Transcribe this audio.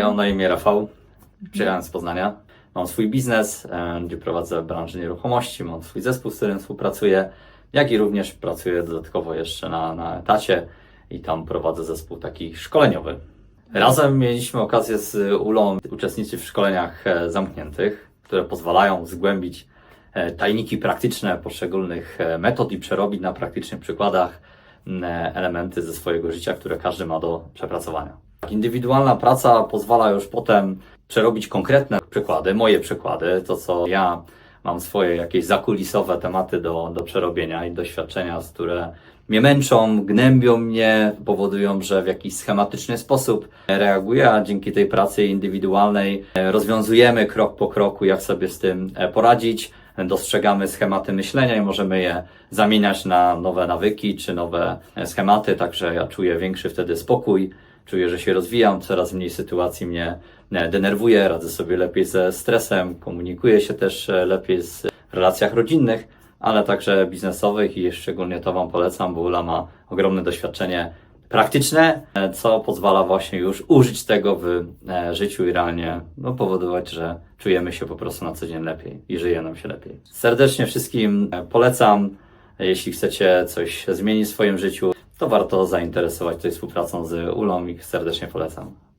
Ja mam na imię Rafał, przyjechałem z Poznania. Mam swój biznes, gdzie prowadzę branżę nieruchomości, mam swój zespół, z którym współpracuję, jak i również pracuję dodatkowo jeszcze na, na etacie i tam prowadzę zespół taki szkoleniowy. Razem mieliśmy okazję z Ulą uczestniczyć w szkoleniach e, zamkniętych, które pozwalają zgłębić e, tajniki praktyczne poszczególnych e, metod i przerobić na praktycznych przykładach elementy ze swojego życia, które każdy ma do przepracowania. Indywidualna praca pozwala już potem przerobić konkretne przykłady, moje przykłady, to co ja mam swoje jakieś zakulisowe tematy do, do przerobienia i doświadczenia, z które mnie męczą, gnębią mnie, powodują, że w jakiś schematyczny sposób reaguję, a dzięki tej pracy indywidualnej e, rozwiązujemy krok po kroku, jak sobie z tym e, poradzić. Dostrzegamy schematy myślenia i możemy je zamieniać na nowe nawyki czy nowe e, schematy, także ja czuję większy wtedy spokój, czuję, że się rozwijam, coraz mniej sytuacji mnie e, denerwuje, radzę sobie lepiej ze stresem, komunikuję się też e, lepiej z, relacjach rodzinnych, ale także biznesowych i szczególnie to Wam polecam, bo Ula ma ogromne doświadczenie praktyczne, e, co pozwala właśnie już użyć tego w życiu i realnie no, powodować, że czujemy się po prostu na co dzień lepiej i żyje nam się lepiej. Serdecznie wszystkim polecam. Jeśli chcecie coś zmienić w swoim życiu, to warto zainteresować się współpracą z Ulą i serdecznie polecam.